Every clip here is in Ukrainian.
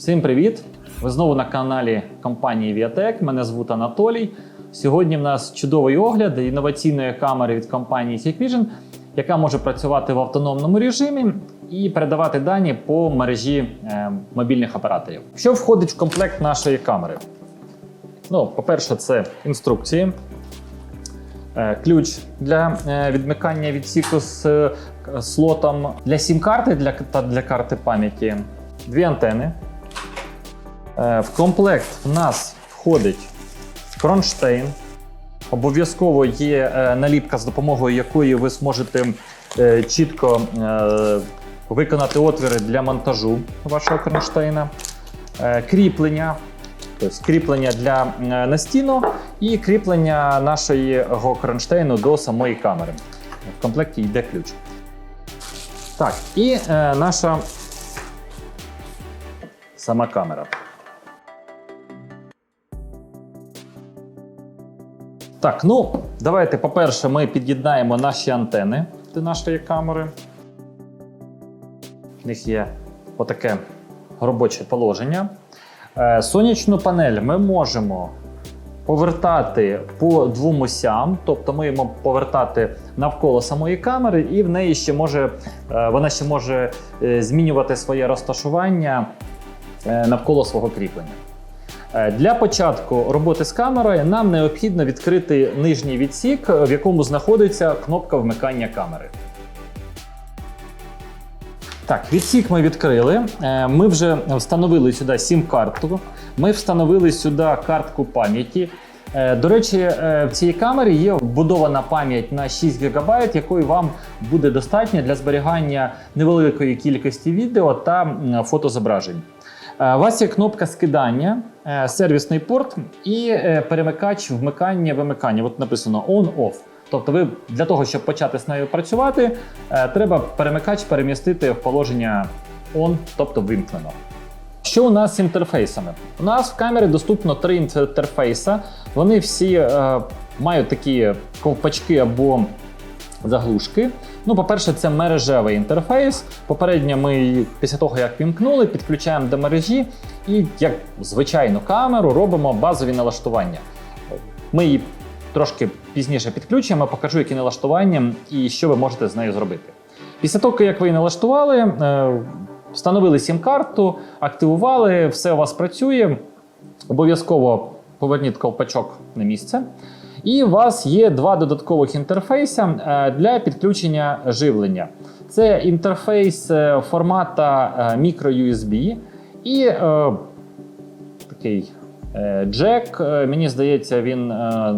Всім привіт! Ви знову на каналі компанії Viatec. Мене звуть Анатолій. Сьогодні в нас чудовий огляд інноваційної камери від компанії Hikvision, яка може працювати в автономному режимі і передавати дані по мережі е, мобільних операторів. Що входить в комплект нашої камери? Ну, по-перше, це інструкції. Е, Ключ для е, відмикання відсіку з е, слотом для сім-карти для, та для карти пам'яті, дві антени. Е, В комплект в нас входить кронштейн. Обов'язково є е, наліпка, з допомогою якої ви зможете е, чітко виконати отвіри для монтажу вашого кронштейна. Кріплення, тобто кріплення для настіну і кріплення нашого кронштейну до самої камери. В комплекті йде ключ. Так, і наша сама камера. Так, ну давайте, по-перше, ми під'єднаємо наші антени до нашої камери. В них є отаке робоче положення. Е, Сонячну панель ми можемо повертати по двом осям, тобто ми їмо повертати навколо самої камери, і в неї ще може е, вона ще може е, змінювати своє розташування навколо свого кріплення. Е, Для початку роботи з камерою нам необхідно відкрити нижній відсік, в якому знаходиться кнопка вмикання камери. Так, відсік ми відкрили. Е, Ми вже встановили сюди сім-карту. Ми встановили сюди картку пам'яті. Е, До речі, е, в цій камері є вбудована пам'ять на 6 ГБ, якої вам буде достатньо для зберігання невеликої кількості відео та фотозображень. Е, У вас є кнопка скидання, е, сервісний порт і е, перемикач вмикання-вимикання. От написано on-off. Тобто, ви для того, щоб почати з нею працювати, треба перемикач перемістити в положення on, тобто вимкнено. Що у нас з інтерфейсами? У нас в камері доступно три інтерфейса. Вони всі е, мають такі ковпачки або заглушки. Ну, по-перше, це мережевий інтерфейс. Попередньо ми після того, як вімкнули, підключаємо до мережі і, як звичайну камеру, робимо базові налаштування. Ми її трошки пізніше підключимо, покажу, які налаштування і що ви можете з нею зробити. Після того, як ви її налаштували, е, встановили сім-карту, активували, все у вас працює. Обов'язково поверніть ковпачок на місце. І у вас є два додаткових інтерфейси е, для підключення живлення. Це інтерфейс е, формата е, microUSB і е, такий е, джек. Е, Мені здається, він е,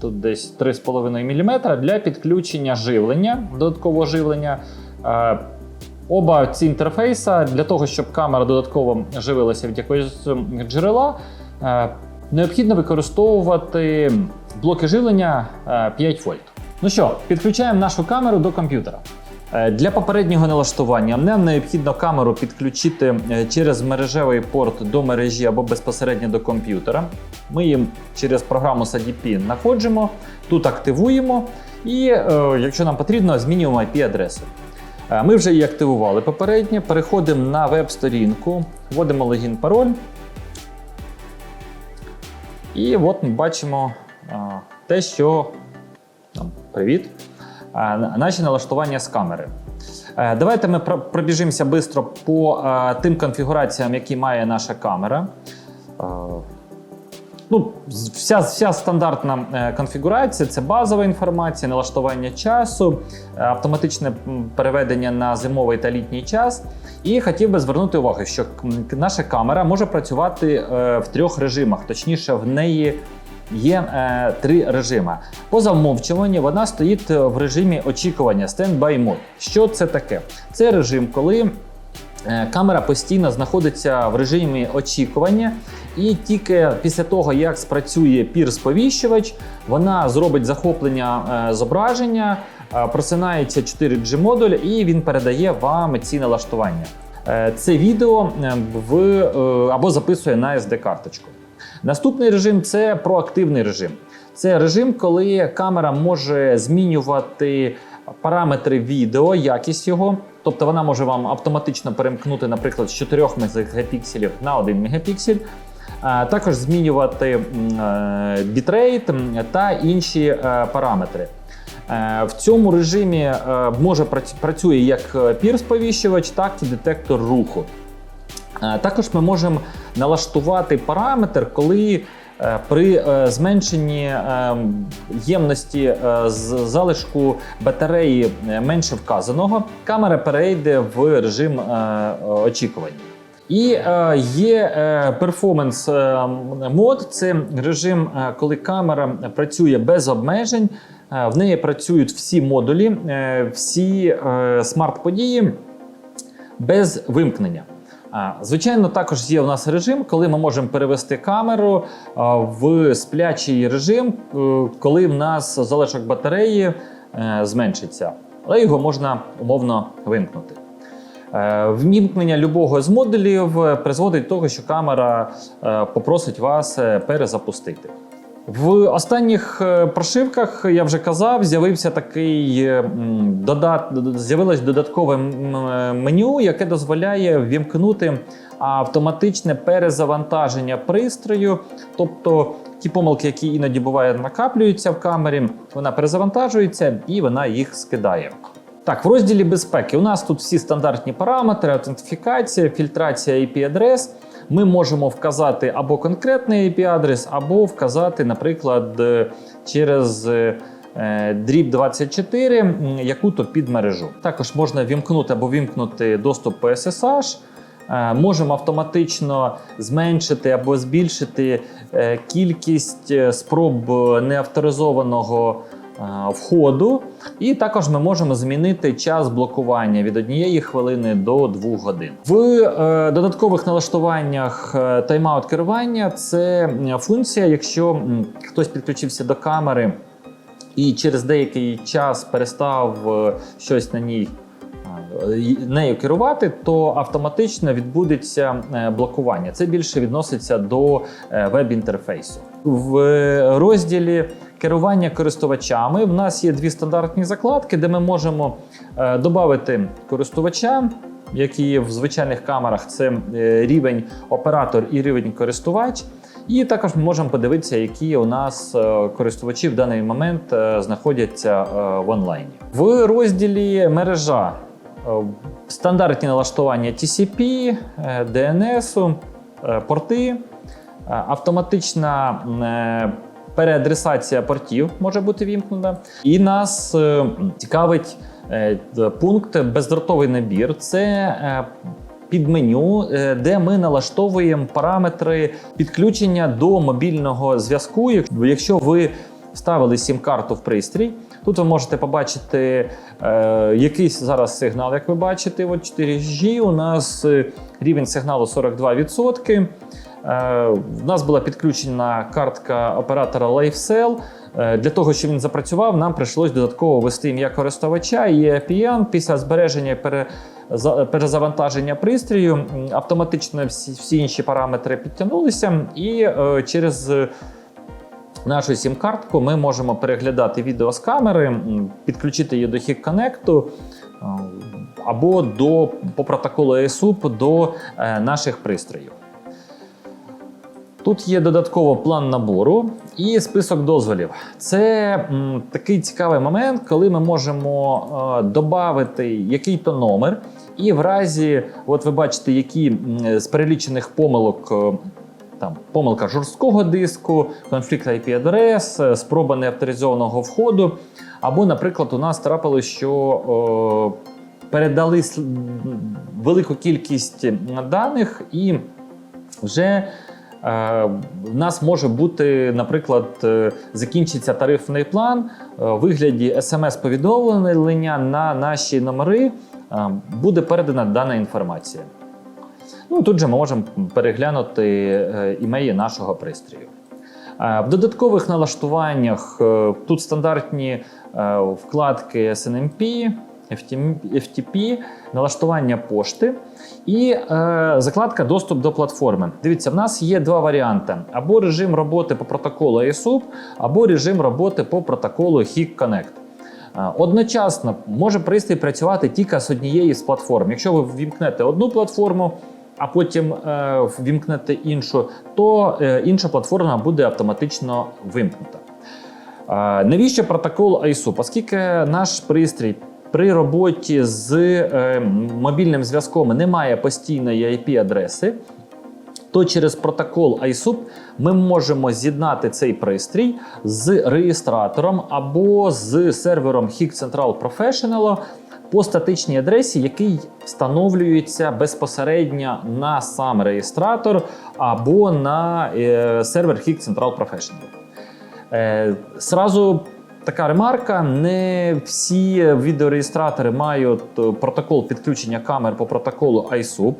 тут десь 3,5 мм для підключення живлення, додаткового живлення. Е, Оба ці інтерфейси для того, щоб камера додатково живилася від якогось джерела, е, необхідно використовувати блоки живлення е, 5 вольт. Ну що, підключаємо нашу камеру до комп'ютера. Е, Для попереднього налаштування нам необхідно камеру підключити е, через мережевий порт до мережі або безпосередньо до комп'ютера. Ми їм через програму SADP знаходимо, тут активуємо і, е, якщо нам потрібно, змінюємо IP-адресу. Е, Ми вже її активували попередньо. Переходимо на веб-сторінку, вводимо логін, пароль. І от ми бачимо те, що там, привіт. Наші налаштування з камери. Е, Давайте ми пробіжимося швидко по тим конфігураціям, які має наша камера. Е, Ну, вся, вся стандартна е, конфігурація це базова інформація, налаштування часу, е, автоматичне переведення на зимовий та літній час. І хотів би звернути увагу, що наша камера може працювати е, в трьох режимах, точніше, в неї є е, три режими. По замовчуванню вона стоїть в режимі очікування Standby Mode. Що це таке? Це режим, коли Е, Камера постійно знаходиться в режимі очікування, і тільки після того, як спрацює пір-сповіщувач, вона зробить захоплення е, зображення, е, просинається 4G модуль, і він передає вам ці налаштування. Е, Це відео е, в, е, або записує на SD-карточку. Наступний режим це проактивний режим. Це режим, коли камера може змінювати параметри відео, якість його. Тобто вона може вам автоматично перемкнути, наприклад, з 4 мегапікселів на 1 мегапіксель. Також змінювати е, бітрейт та інші е, параметри. Е, В цьому режимі може працює як пір-сповіщувач, так і детектор руху. Е, Також ми можемо налаштувати параметр, коли е, при е, зменшенні ємності з залишку батареї менше вказаного, камера перейде в режим очікування. І є перформанс мод, це режим, коли камера працює без обмежень. В неї працюють всі модулі, всі смарт-події без вимкнення. Звичайно, також є у нас режим, коли ми можемо перевести камеру в сплячий режим, е, коли в нас залишок батареї е, зменшиться, але його можна умовно вимкнути. Е, Вмімкнення любого з модулів призводить до того, що камера попросить вас перезапустити. В останніх е, прошивках я вже казав, з'явився такий е, додат, з'явилось додаткове е, меню, яке дозволяє ввімкнути автоматичне перезавантаження пристрою. Тобто ті помилки, які іноді бувають, накаплюються в камері, вона перезавантажується і вона їх скидає. Так, в розділі безпеки у нас тут всі стандартні параметри, аутентифікація, фільтрація IP-адрес. Ми можемо вказати або конкретний IP-адрес, або вказати, наприклад, е, через е, дріб 24 яку-то підмережу. Також можна вімкнути або вімкнути доступ по SSH. Е, Можемо автоматично зменшити або збільшити е, кількість е, спроб е, неавторизованого е, входу. І також ми можемо змінити час блокування від однієї хвилини до двох годин. В е, додаткових налаштуваннях е, тайм-аут керування це функція, якщо хтось підключився до камери і через деякий час перестав е, щось на ній е, нею керувати, то автоматично відбудеться е, блокування. Це більше відноситься до е, веб-інтерфейсу. В е, розділі керування користувачами в нас є дві стандартні закладки, де ми можемо е, додати користувача. Які є в звичайних камерах, це е, рівень оператор і рівень користувач. І також ми можемо подивитися, які у нас е, користувачі в даний момент знаходяться в онлайні. В розділі мережа стандартні налаштування TCP, DNS, порти, автоматична переадресація портів може бути вімкнена. І нас е, цікавить е, пункт бездротовий набір. Це е, підменю, е, де ми налаштовуємо параметри підключення до мобільного зв'язку. Якщо ви вставили сім-карту в пристрій, тут ви можете побачити якийсь зараз сигнал, як ви бачите, от 4G. У нас рівень сигналу 42%. Е, В нас була підключена картка оператора LifeCell. Е, Для того, щоб він запрацював, нам прийшлось додатково ввести ім'я користувача і EPN. Після збереження перезавантаження пристрою автоматично всі, інші параметри підтягнулися, і е, через нашу сім-картку ми можемо переглядати відео з камери, підключити її до Connect е, або до, по протоколу ESUP до наших пристроїв. Тут є додатково план набору і список дозволів. Це м, такий цікавий момент, коли ми можемо е, додати який-то номер, і в разі, от ви бачите, які з перелічених помилок. е, Там помилка жорсткого диску, конфлікт IP-адрес, е, спроба неавторизованого входу. Або, наприклад, у нас трапилось, що о, передали велику кількість даних, і вже е, в нас може бути, наприклад, е, закінчиться тарифний план е, у вигляді смс-повідомлення на наші номери е, буде передана дана інформація. Ну, тут же ми можемо переглянути е, імеї нашого пристрою. Е, В додаткових налаштуваннях е, тут стандартні е, вкладки SNMP, FTP, налаштування пошти і е, закладка Доступ до платформи. Дивіться, в нас є два варіанти: або режим роботи по протоколу ESUP, або режим роботи по протоколу HIC Connect. Е, Одночасно може пристрій працювати тільки з однієї з платформ. Якщо ви ввімкнете одну платформу, а потім е, ввімкнете іншу, то е, інша платформа буде автоматично вимкнута. Е, Навіщо протокол ISUP? Оскільки наш пристрій при роботі з е, мобільним зв'язком не має постійної IP-адреси, то через протокол ISUP ми можемо з'єднати цей пристрій з реєстратором або з сервером HIG Central Professional по статичній адресі, який встановлюється безпосередньо на сам реєстратор або на е, сервер HIG Central Professional. Сразу така ремарка: не всі відеореєстратори мають е, протокол підключення камер по протоколу ISUP.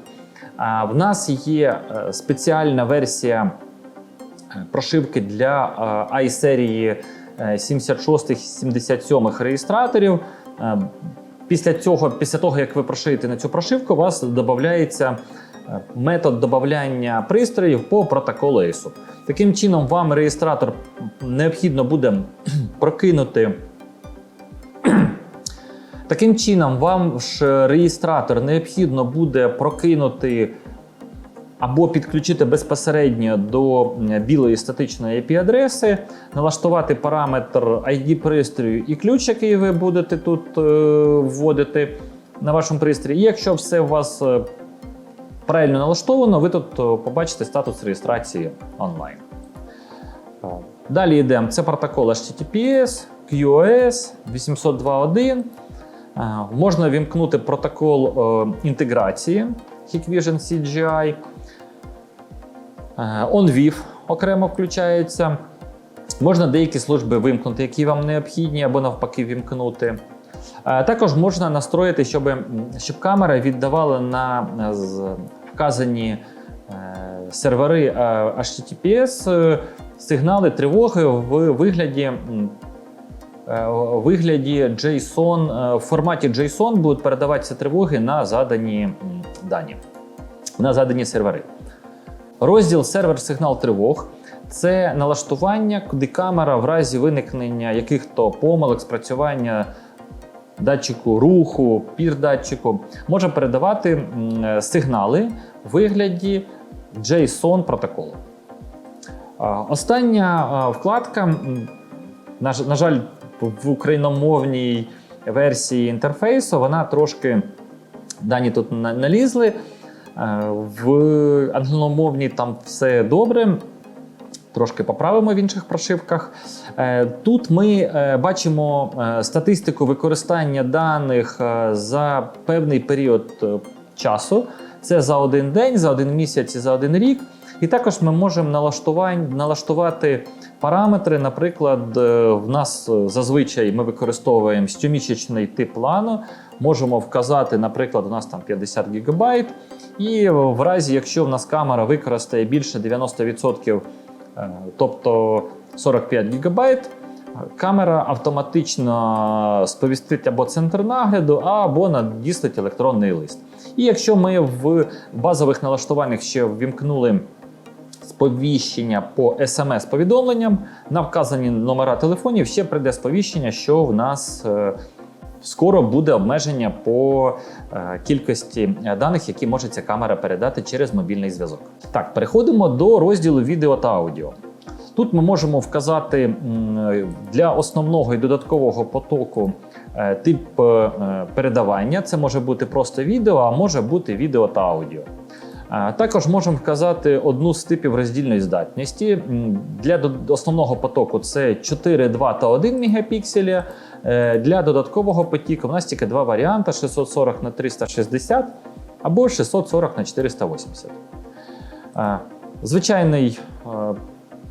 А в нас є е, спеціальна версія е, прошивки для е, i-серії 76-77 реєстраторів. Е, Після цього, після того, як ви прошиєте на цю прошивку, у вас додається е, метод додавання пристроїв по протоколу ISO. Таким чином, вам реєстратор необхідно буде прокинути. Таким чином, вам ж реєстратор необхідно буде прокинути або підключити безпосередньо до білої статичної IP-адреси, налаштувати параметр ID пристрою і ключ, який ви будете тут е, вводити на вашому пристрої. Якщо все у вас е, правильно налаштовано, ви тут е, побачите статус реєстрації онлайн. Е, Далі йдемо. Це протокол HTTPS, QoS 802.1. Е, Можна вімкнути протокол е, інтеграції Hikvision CGI. Е, OnVIF окремо включається. Можна деякі служби вимкнути, які вам необхідні, або навпаки вімкнути. Е, Також можна настроїти, щоб, щоб камера віддавала на е, вказані е, сервери е, HTTPS е, сигнали тривоги в вигляді. вигляді JSON, в форматі JSON будуть передаватися тривоги на задані дані, на задані сервери. Розділ сервер сигнал тривог це налаштування, куди камера в разі виникнення яких-то помилок, спрацювання датчику руху, пір-датчику, може передавати сигнали вигляді JSON протоколу. Остання вкладка, на, жаль, в україномовній версії інтерфейсу вона трошки дані тут на- налізли. В англомовній там все добре. Трошки поправимо в інших прошивках. Е, Тут ми е, бачимо е, статистику використання даних за певний період часу. Це за один день, за один місяць і за один рік. І також ми можемо налаштувати параметри. Наприклад, е, в нас е, зазвичай ми використовуємо щомісячний тип плану. Можемо вказати, наприклад, у нас там 50 ГБ. І в разі, якщо в нас камера використає більше 90%, е, тобто 45 ГБ, камера автоматично сповістить або центр нагляду, або надіслить електронний лист. І якщо ми в базових налаштуваннях ще ввімкнули сповіщення по смс-повідомленням на вказані номера телефонів, ще прийде сповіщення, що в нас е, скоро буде обмеження по е, кількості е, даних, які може ця камера передати через мобільний зв'язок. Так, переходимо до розділу відео та аудіо. Тут ми можемо вказати для основного і додаткового потоку е, тип е, передавання. Це може бути просто відео, а може бути відео та аудіо. Е, Також можемо вказати одну з типів роздільної здатності. Для основного потоку це 4, 2 та 1 мегапікселя. Е, Для додаткового потоку у нас тільки два варіанти: 640 на 360 або 640 на 480. Е, Звичайний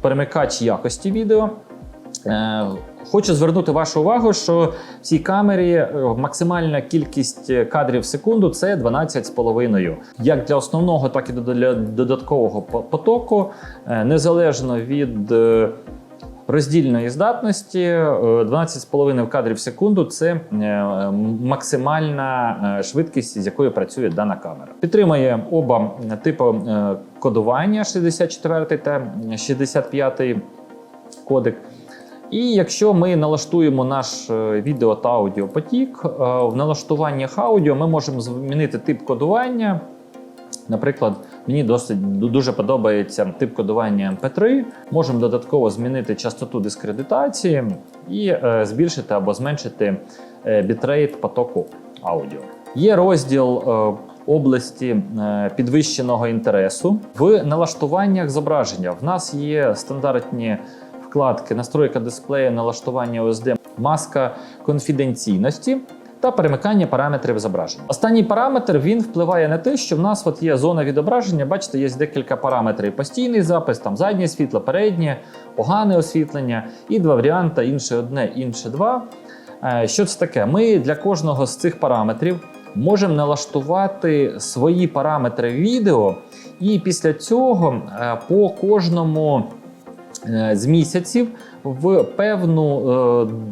перемикач якості відео. Е, Хочу звернути вашу увагу, що в цій камері е, максимальна кількість кадрів в секунду це 12,5. Як для основного, так і для додаткового потоку, Е, незалежно від роздільної здатності, е, 12,5 кадрів в секунду це е, максимальна е, швидкість, з якою працює дана камера. Підтримує оба типи е, кодування 64 та 65 кодек. І якщо ми налаштуємо наш е, відео та аудіопотік, е, в налаштуваннях аудіо ми можемо змінити тип кодування. Наприклад, мені досить дуже подобається тип кодування MP3. Можемо додатково змінити частоту дискредитації і е, збільшити або зменшити е, бітрейт потоку аудіо. Є розділ е, області підвищеного інтересу в налаштуваннях зображення. В нас є стандартні вкладки настройка дисплею, налаштування OSD, маска конфіденційності та перемикання параметрів зображення. Останній параметр він впливає на те, що в нас от є зона відображення. Бачите, є декілька параметрів: постійний запис, там заднє світло, переднє, погане освітлення, і два варіанти: інше одне, інше два. Е, Що це таке? Ми для кожного з цих параметрів можемо налаштувати свої параметри відео, і після цього е, по кожному е, з місяців в певну.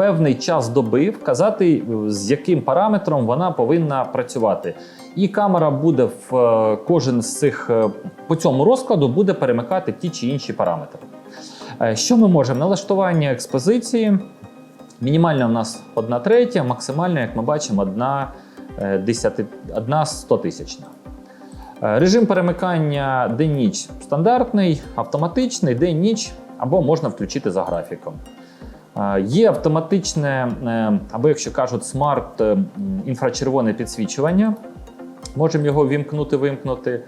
Певний час доби вказати, е, з яким параметром вона повинна працювати. І камера буде в е, кожен з цих е, по цьому розкладу буде перемикати ті чи інші параметри. Що ми можемо? Налаштування експозиції. Мінімальна у нас 1 третя, максимальна, як ми бачимо, 1 е, десяти, 1 стотисячна. Режим перемикання день-ніч стандартний, автоматичний, день-ніч, або можна включити за графіком. Є автоматичне, е, або якщо кажуть, смарт е, інфрачервоне підсвічування. Можемо його вімкнути, вимкнути.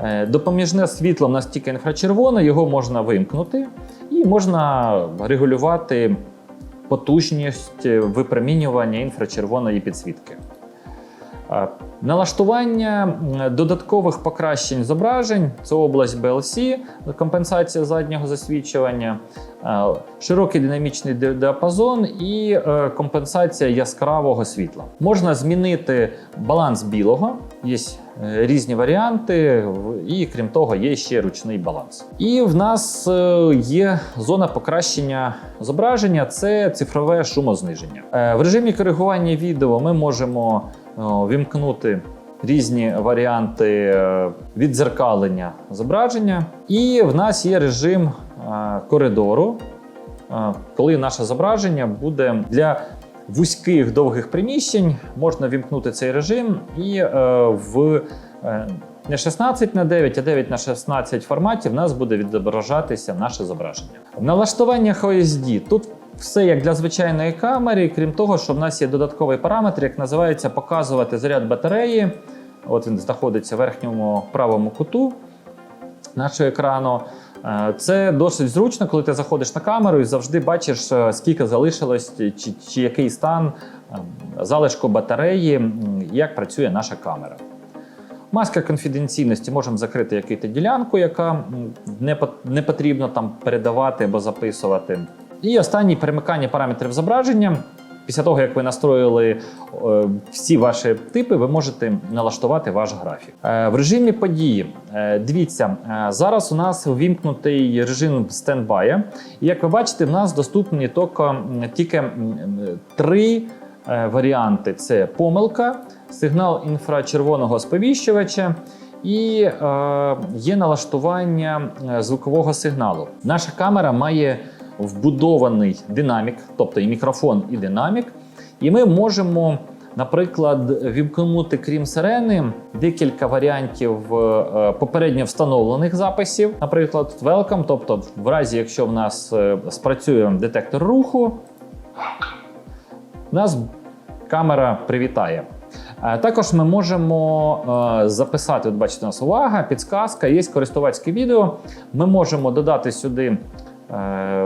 Е, Допоміжне світло в нас тільки інфрачервоне, його можна вимкнути, і можна регулювати потужність випромінювання інфрачервоної підсвітки. Налаштування додаткових покращень зображень це область BLC, компенсація заднього засвічування, е, широкий динамічний діапазон і е, компенсація яскравого світла. Можна змінити баланс білого, є е, різні варіанти, і крім того, є ще ручний баланс. І в нас є зона покращення зображення це цифрове шумозниження. В режимі коригування відео ми можемо вімкнути різні варіанти е, віддзеркалення зображення. І в нас є режим е, коридору, е, коли наше зображення буде для вузьких довгих приміщень, можна вімкнути цей режим і в не 16 на 9, а 9 на 16 форматі в нас буде відображатися наше зображення. В налаштуваннях OSD тут все як для звичайної камери, крім того, що в нас є додатковий параметр, як називається показувати заряд батареї. От він знаходиться в верхньому правому куту нашого екрану. Е, Це досить зручно, коли ти заходиш на камеру і завжди бачиш, е, скільки залишилось, чи, чи який стан е, залишку батареї, як працює наша камера. Маска конфіденційності можемо закрити якусь ділянку, яка не, не потрібно там передавати або записувати. І останнє перемикання параметрів зображення. Після того, як ви настроїли е, всі ваші типи, ви можете налаштувати ваш графік. Е, в режимі події. Е, дивіться, зараз у нас увімкнутий режим стендбая. І як ви бачите, в нас доступні тільки, тільки три варіанти: це помилка, сигнал інфрачервоного сповіщувача. І е, є налаштування звукового сигналу. Наша камера має вбудований динамік, тобто і мікрофон, і динамік. І ми можемо, наприклад, вімкнути, крім сирени, декілька варіантів е, попередньо встановлених записів, наприклад, welcome, тобто, в разі, якщо в нас е, спрацює детектор руху, нас камера привітає. Е, Також ми можемо записати, от бачите, у нас увага, підсказка, є користувацьке відео. Ми можемо додати сюди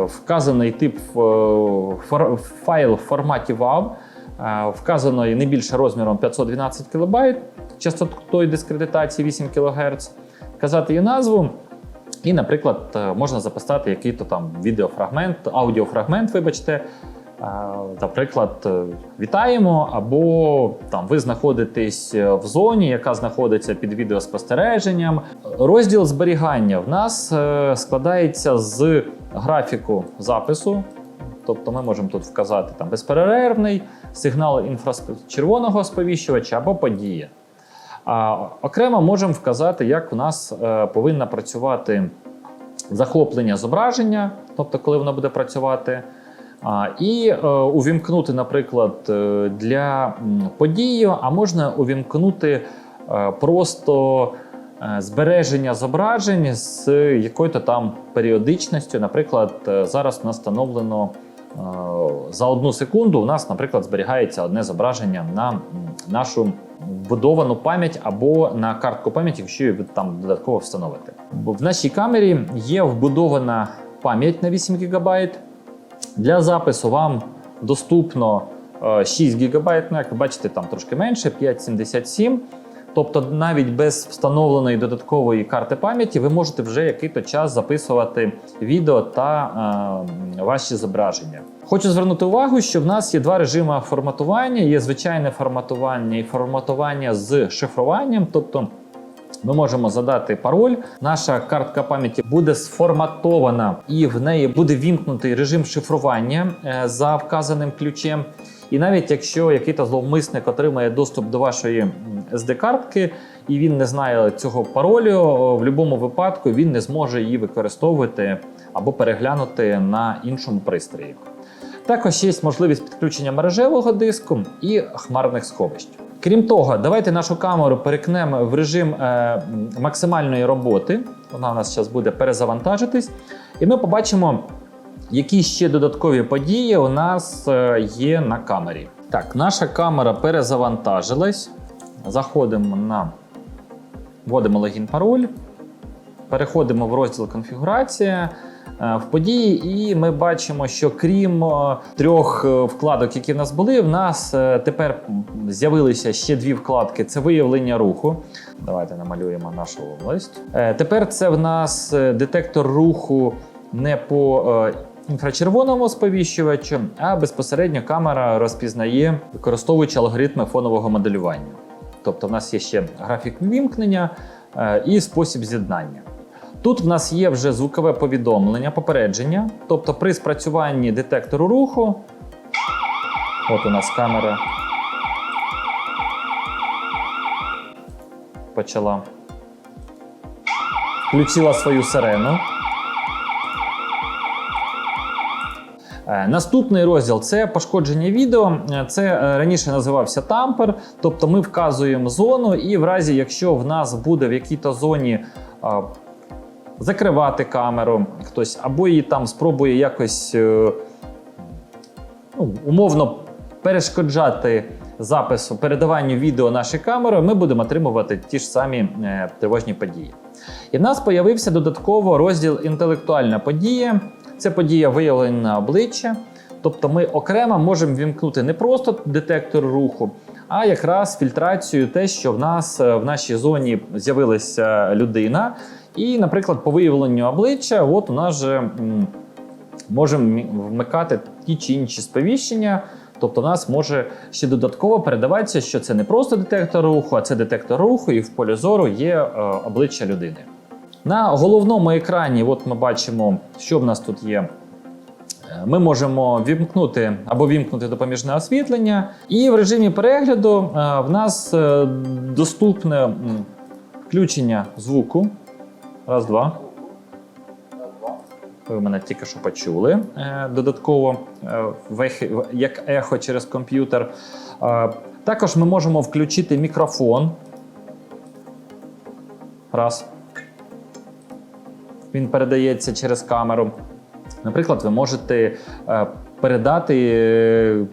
вказаний тип е, файл в форматі WAV, е, вказаний не більше розміром 512 кБ, частотою дискредитації 8 кГц, вказати її назву. І, наприклад, е, можна записати який-то там відеофрагмент, аудіофрагмент, вибачте. Е, Наприклад, е, вітаємо, або там ви знаходитесь в зоні, яка знаходиться під відеоспостереженням. Розділ зберігання в нас е, складається з графіку запису. Тобто ми можемо тут вказати там безперервний сигнал інфрасп... червоного сповіщувача або подія. А окремо можемо вказати, як у нас е, повинна працювати захоплення зображення, тобто коли воно буде працювати. А, І е, увімкнути, наприклад, е, для події, а можна увімкнути е, просто збереження зображень з якою-то там періодичністю. Наприклад, е, зараз у нас встановлено е, за одну секунду. У нас, наприклад, зберігається одне зображення на нашу вбудовану пам'ять або на картку пам'яті, якщо її там додатково встановити. В нашій камері є вбудована пам'ять на 8 ГБ. Для запису вам доступно е, 6 ГБ, ну, як ви бачите, там трошки менше, 5,77. Тобто, навіть без встановленої додаткової карти пам'яті ви можете вже який-то час записувати відео та е, ваші зображення. Хочу звернути увагу, що в нас є два режими форматування: є звичайне форматування і форматування з шифруванням. Тобто ми можемо задати пароль. Наша картка пам'яті буде сформатована, і в неї буде вімкнутий режим шифрування е, за вказаним ключем. І навіть якщо якийсь зловмисник отримає доступ до вашої SD-картки, і він не знає цього паролю, в будь-якому випадку він не зможе її використовувати або переглянути на іншому пристрої. Також є можливість підключення мережевого диску і хмарних сховищ. Крім того, давайте нашу камеру перекнемо в режим е, максимальної роботи. Вона у нас зараз буде перезавантажитись, і ми побачимо, які ще додаткові події у нас е, є на камері. Так, наша камера перезавантажилась. Заходимо на вводимо логін пароль, переходимо в розділ конфігурація. е, В події, і ми бачимо, що крім е, трьох вкладок, які в нас були, в нас тепер з'явилися ще дві вкладки: це виявлення руху. Давайте намалюємо нашу область. Тепер це в нас детектор руху не по інфрачервоному сповіщувачу, а безпосередньо камера розпізнає, використовуючи алгоритми фонового моделювання. Тобто, в нас є ще графік вімкнення е, і спосіб з'єднання. Тут в нас є вже звукове повідомлення, попередження. Тобто, при спрацюванні детектору руху, от у нас камера почала включила свою сирену. Наступний розділ це пошкодження відео. Е, Це е, раніше називався тампер. Тобто ми вказуємо зону, і в разі, якщо в нас буде в якій-то зоні закривати камеру, хтось або її там спробує якось е, ну, умовно перешкоджати запису, передаванню відео нашої камери, ми будемо отримувати ті ж самі е, тривожні події. І в нас появився додатково розділ інтелектуальна подія. Це подія виявлення обличчя. Тобто ми окремо можемо вімкнути не просто детектор руху, а якраз фільтрацію, те, що в нас е, в нашій зоні з'явилася людина. І, наприклад, по виявленню обличчя, от у нас же можемо вмикати ті чи інші сповіщення. Тобто, в нас може ще додатково передаватися, що це не просто детектор руху, а це детектор руху, і в полі зору є е, обличчя людини. На головному екрані, от ми бачимо, що в нас тут є. Е, Ми можемо вімкнути або вімкнути допоміжне освітлення, і в режимі перегляду е, в нас е, доступне включення звуку. Раз, два. Ви мене тільки що почули додатково як ехо через комп'ютер. Також ми можемо включити мікрофон. Раз. Він передається через камеру. Наприклад, ви можете е, передати е,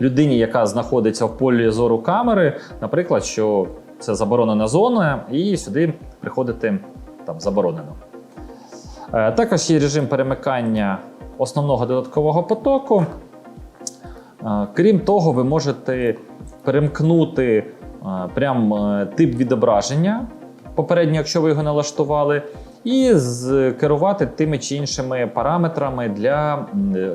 людині, яка знаходиться в полі зору камери, наприклад, що це заборонена зона, і сюди приходити там заборонено. Е, Також є режим перемикання основного додаткового потоку. Крім того, ви можете перемкнути прям тип відображення, попередньо, якщо ви його налаштували, і керувати тими чи іншими параметрами для е,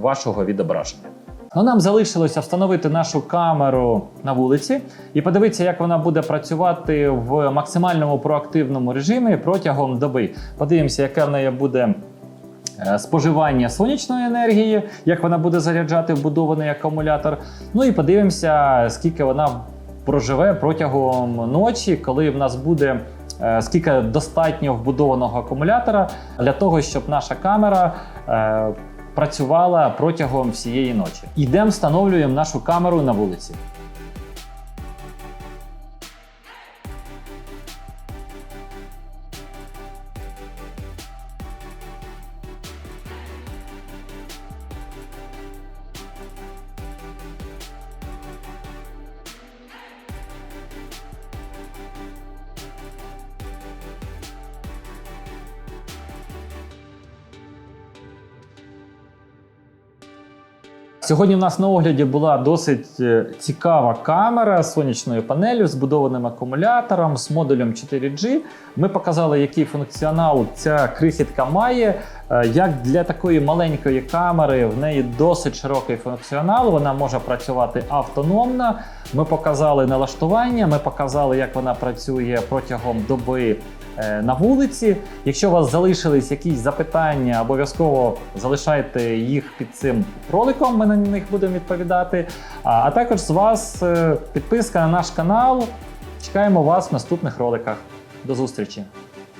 вашого відображення. Ну, нам залишилося встановити нашу камеру на вулиці і подивитися, як вона буде працювати в максимальному проактивному режимі протягом доби. Подивимося, яке в неї буде е, споживання сонячної енергії, як вона буде заряджати вбудований акумулятор. Ну і подивимося, скільки вона проживе протягом ночі, коли в нас буде скільки достатньо вбудованого акумулятора для того, щоб наша камера е, працювала протягом всієї ночі. Йдемо, встановлюємо нашу камеру на вулиці. Сьогодні в нас на огляді була досить е, цікава камера з сонячною панелью, збудованим акумулятором, з модулем 4G. Ми показали, який функціонал ця крихітка має. Е, Як для такої маленької камери в неї досить широкий функціонал, вона може працювати автономно. Ми показали налаштування, ми показали, як вона працює протягом доби на вулиці. Якщо у вас залишились якісь запитання, обов'язково залишайте їх під цим роликом. Ми на них будемо відповідати. А, а також з вас е, підписка на наш канал. Чекаємо вас в наступних роликах. До зустрічі!